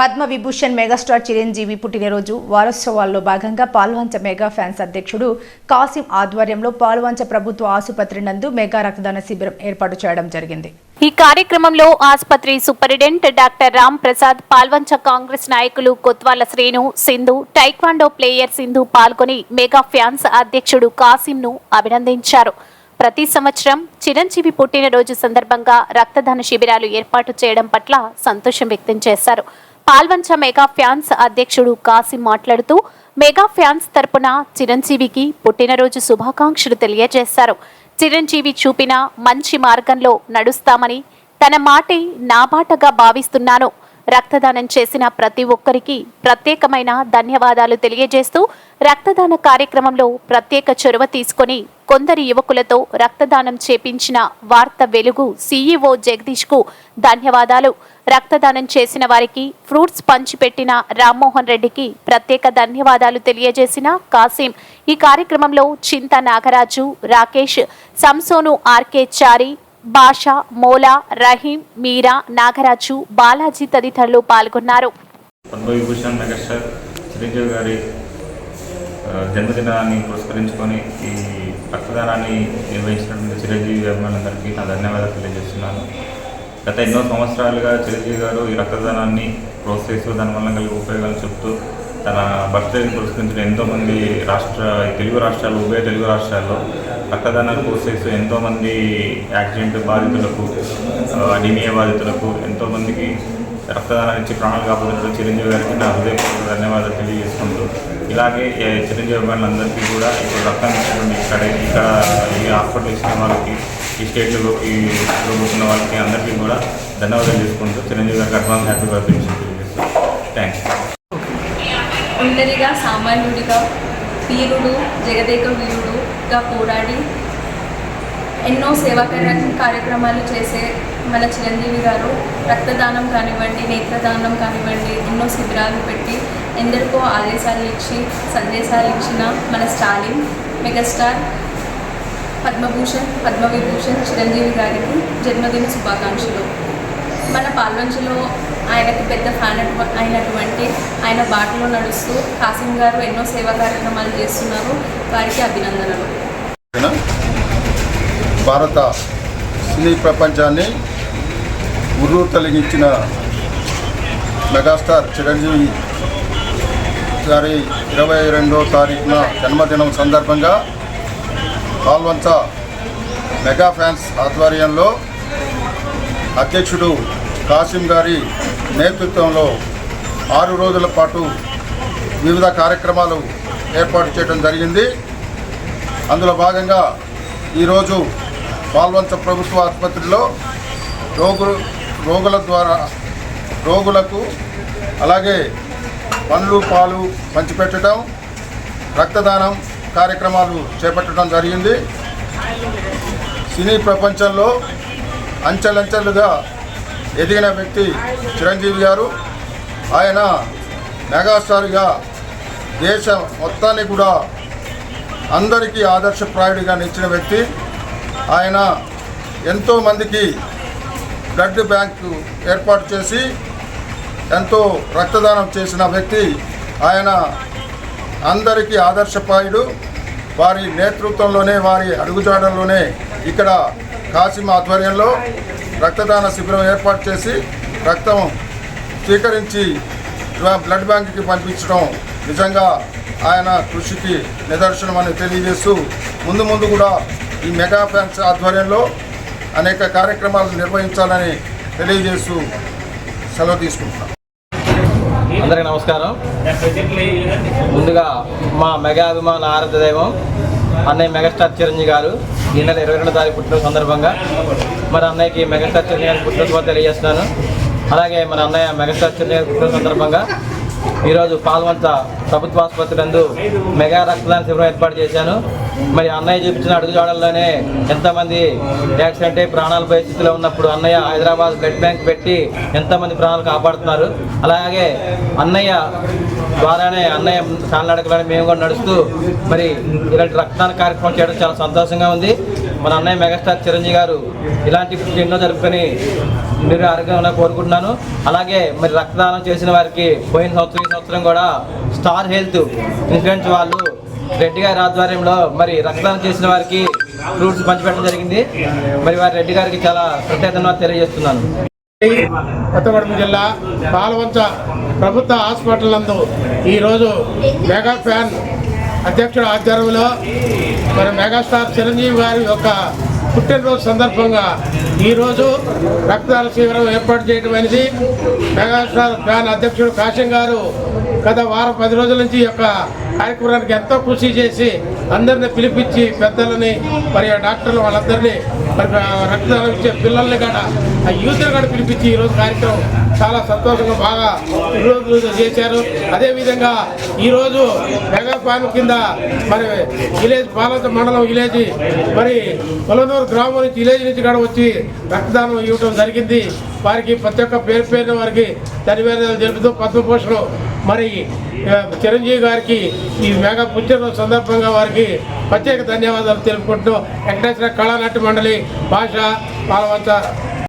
Padma Vibhushan megastar Chiranjeevi పుట్టినరోజు వారోత్సవాల్లో భాగంగా పాల్వంచ మెగా ఫ్యాన్స్ అధ్యక్షుడు కాసిం ఆధ్వర్యంలో పాల్వంచ ప్రభుత్వ ఆసుపత్రి నందు మెగా రక్తదాన శిబిరం ఏర్పాటు చేయడం జరిగింది. ఈ కార్యక్రమంలో ఆసుపత్రి సూపరింటెండెంట్ డాక్టర్ రామ్ ప్రసాద్ పాల్వంచ కాంగ్రెస్ నాయకులు కొత్వాల శ్రీను సింధు టైక్వాండో ప్లేయర్ సింధు పాల్గొని మెగా ఫ్యాన్స్ అధ్యక్షుడు కాసింను అభినందించారు. ప్రతి సంవత్సరం చిరంజీవి పుట్టినరోజు సందర్భంగా రక్తదాన శిబిరాలు ఏర్పాటు చేయడం పట్ల సంతోషం వ్యక్తం చేశారు. పాల్వంచ మెగా ఫ్యాన్స్ అధ్యక్షుడు కాసిం మాట్లాడుతూ మెగా ఫ్యాన్స్ తరపున చిరంజీవికి పుట్టినరోజు శుభాకాంక్షలు తెలియజేశారు. చిరంజీవి చూపిన మంచి మార్గంలో నడుస్తామని తన మాటే నా బాటగా భావిస్తున్నాను. రక్తదానం చేసిన ప్రతి ఒక్కరికి ప్రత్యేకమైన ధన్యవాదాలు తెలియజేస్తూ రక్తదాన కార్యక్రమంలో ప్రత్యేక చొరవ తీసుకొని కొందరి యువకులతో రక్తదానం చేపించిన వార్త వెలుగు సీఈఓ జగదీష్కు ధన్యవాదాలు. రక్తదానం చేసిన వారికి ఫ్రూట్స్ పంచిపెట్టిన రామ్మోహన్ రెడ్డికి ప్రత్యేక ధన్యవాదాలు తెలియజేసిన కాసిం. ఈ కార్యక్రమంలో చింత నాగరాజు రాకేష్ సంసోను ఆర్కే చారి భాష మోలా రహీం మీరా నాగరాజు బాలాజీ తదితరులు పాల్గొన్నారు. పద్మవిభూషణ్ మెగాస్టార్ చిరంజీవి గారి జన్మదినాన్ని పురస్కరించుకొని ఈ రక్తదానాన్ని నిర్వహించినటువంటి చిరంజీవి అభిమానులందరికీ నా ధన్యవాదాలు తెలియజేస్తున్నాను. గత ఎన్నో సంవత్సరాలుగా చిరంజీవి గారు ఈ రక్తదానాన్ని ప్రోత్సహిస్తూ దాని వల్ల కలిగే ఉపయోగాలు చెప్తూ తన బర్త్డేని పురస్కరించిన ఎంతోమంది రాష్ట్ర తెలుగు రాష్ట్రాలు ఉభయ తెలుగు రాష్ట్రాల్లో రక్తదానాన్ని ప్రోత్సహిస్తూ ఎంతోమంది యాక్సిడెంట్ బాధితులకు అడినీయ అనిమియా బాధితులకు ఎంతోమందికి రక్తదానాన్ని ఇచ్చి ప్రాణాలు కాపాడుతున్న చిరంజీవి గారికి నా హృదయపూర్వక ధన్యవాదాలు తెలియజేసుకుంటూ ఇలాగే చిరంజీవి అభిమానులందరికీ కూడా ఇప్పుడు రక్తం ఇచ్చినటువంటి ఇక్కడ ఇక్కడ ఈ హాస్పిటల్ ఇచ్చిన వాళ్ళకి ఈ స్టేట్లో ఈ పోతున్న వాళ్ళకి అందరికీ కూడా ధన్యవాదాలు చేసుకుంటూ చిరంజీవి గారికి అడ్వాన్స్ హ్యాపీ బర్త్డే ఒంటరిగా సామాన్యుడిగా వీరుడు జగదేక వీరుడుగా పోరాడి ఎన్నో సేవా కార్యక్రమాలు చేసే మన చిరంజీవి గారు రక్తదానం కానివ్వండి నేత్రదానం కానివ్వండి ఎన్నో శిబిరాలు పెట్టి ఎందరికో ఆదేశాలు ఇచ్చి సందేశాలు ఇచ్చిన మన స్టాలిన్ మెగాస్టార్ పద్మభూషణ్ పద్మవిభూషణ్ చిరంజీవి గారికి జన్మదిన శుభాకాంక్షలు. మన పాల్వంచలో ఆయనకు పెద్ద ఫ్యాన్ అయినటువంటి ఆయన బాటలో నడుస్తూ కాసిం గారు ఎన్నో సేవా కార్యక్రమాలు చేస్తున్నారు. వారికి అభినందనలు. భారత సినీ ప్రపంచాన్ని ఉర్రు తొలగించిన మెగాస్టార్ చిరంజీవి గారి ఇరవై రెండో తారీఖున జన్మదినం సందర్భంగా పాల్వంచ మెగా ఫ్యాన్స్ ఆధ్వర్యంలో అధ్యక్షుడు కాసిం గారి నేతృత్వంలో ఆరు రోజుల పాటు వివిధ కార్యక్రమాలు ఏర్పాటు చేయడం జరిగింది. అందులో భాగంగా ఈరోజు పాల్వంచ ప్రభుత్వ ఆసుపత్రిలో రోగులు రోగుల ద్వారా రోగులకు అలాగే పండ్లు పాలు పంచిపెట్టడం రక్తదానం కార్యక్రమాలు చేపట్టడం జరిగింది. సినీ ప్రపంచంలో అంచెలంచెలుగా ఎదిగిన వ్యక్తి చిరంజీవి గారు. ఆయన మెగాస్టార్గా దేశం మొత్తాన్ని కూడా అందరికీ ఆదర్శప్రాయుడిగా నిలిచిన వ్యక్తి. ఆయన ఎంతోమందికి బ్లడ్ బ్యాంకు ఏర్పాటు చేసి ఎంతో రక్తదానం చేసిన వ్యక్తి. ఆయన అందరికీ ఆదర్శప్రాయుడు. వారి నేతృత్వంలోనే వారి అడుగుజాడల్లోనే ఇక్కడ కాసిం ఆధ్వర్యంలో రక్తదాన శిబిరం ఏర్పాటు చేసి రక్తం స్వీకరించి బ్లడ్ బ్యాంక్కి పంపించడం నిజంగా ఆయన కృషికి నిదర్శనం అని తెలియజేస్తూ ముందు ముందు కూడా ఈ మెగా ఫ్యాన్స్ ఆధ్వర్యంలో అనేక కార్యక్రమాలు నిర్వహించాలని తెలియజేస్తూ సెలవు తీసుకుంటున్నాను అందరికీ నమస్కారం. ముందుగా మా మెగా అభిమాన ఆరాధ్య దైవం అన్నయ్య మెగాస్టార్ చిరంజీవి గారు ఈ నెల ఇరవై రెండు తారీఖు పుట్టిన సందర్భంగా మరి అన్నయ్యకి మెగాస్టార్ చిరంజీవి గారి పుట్టిన తెలియజేస్తున్నాను. అలాగే మన అన్నయ్య మెగాస్టార్ చిరంజీవి గారి పుట్టిన సందర్భంగా ఈరోజు పాల్వంత ప్రభుత్వ ఆసుపత్రి నందు మెగా రక్తదాన శిబిరం ఏర్పాటు చేశాను. మరి అన్నయ్య చూపించిన అడుగుజాడల్లోనే ఎంతమంది యాక్సిడెంట్ అయి ప్రాణాల పరిస్థితిలో ఉన్నప్పుడు అన్నయ్య హైదరాబాద్ బ్లడ్ బ్యాంక్ పెట్టి ఎంతమంది ప్రాణాలు కాపాడుతున్నారు. అలాగే అన్నయ్య ద్వారానే అన్నయ్య కాలినడకలని మేము కూడా నడుస్తూ మరి ఇలాంటి రక్తదాన కార్యక్రమం చేయడం చాలా సంతోషంగా ఉంది. మన అన్నయ్య మెగాస్టార్ చిరంజీవి గారు ఇలాంటి ఎన్నో జరుపుకొని మీరు ఆరోగ్యంగా కోరుకుంటున్నాను. అలాగే మరి రక్తదానం చేసిన వారికి పోయిన సంవత్సరం ఈ సంవత్సరం కూడా స్టార్ హెల్త్ ఇన్సూరెన్స్ వాళ్ళు రెడ్డి గారి ఆధ్వర్యంలో మరి రక్తదానం చేసిన వారికి ఫ్రూట్స్ పంచిపెట్టడం జరిగింది. మరి వారి రెడ్డి గారికి చాలా కృతజ్ఞతలు తెలియజేస్తున్నాను. కొత్తగూడెం జిల్లా పాలవంచ ప్రభుత్వ హాస్పిటల్ నందు ఈరోజు మెగా ఫ్యాన్ అధ్యక్షుడు ఆధ్వర్యంలో మరి మెగాస్టార్ చిరంజీవి గారి యొక్క పుట్టినరోజు సందర్భంగా ఈరోజు రక్తదాన శిబిరం ఏర్పాటు చేయడం అనేది మెగాస్టార్ ఫ్యాన్ అధ్యక్షుడు కాశం గారు గత వారం పది రోజుల నుంచి యొక్క కార్యక్రమానికి ఎంతో కృషి చేసి అందరిని పిలిపించి పెద్దలని మరి డాక్టర్లు వాళ్ళందరినీ మరి రక్తదానం ఇచ్చే పిల్లల్ని కూడా ఆ యూత్ని కూడా పిలిపించి ఈరోజు కార్యక్రమం చాలా సంతోషంగా బాగా ఈరోజు చేశారు. అదేవిధంగా ఈరోజు మెగాపాన్ కింద మరి విలేజ్ పాలత మండలం విలేజ్ మరి పొలనూరు గ్రామం నుంచి విలేజ్ నుంచి కూడా వచ్చి రక్తదానం ఇవ్వడం జరిగింది. వారికి ప్రతి ఒక్క పేరు పేరున వారికి ధన్యవాదాలు తెలుపుతూ పద్మభూషణం మరి చిరంజీవి గారికి ఈ మెగా పుట్టినరోజు సందర్భంగా వారికి ప్రత్యేక ధన్యవాదాలు తెలుపుకుంటూ వెంకటేశ్వర కళానాట్య మండలి భాష పాలవంత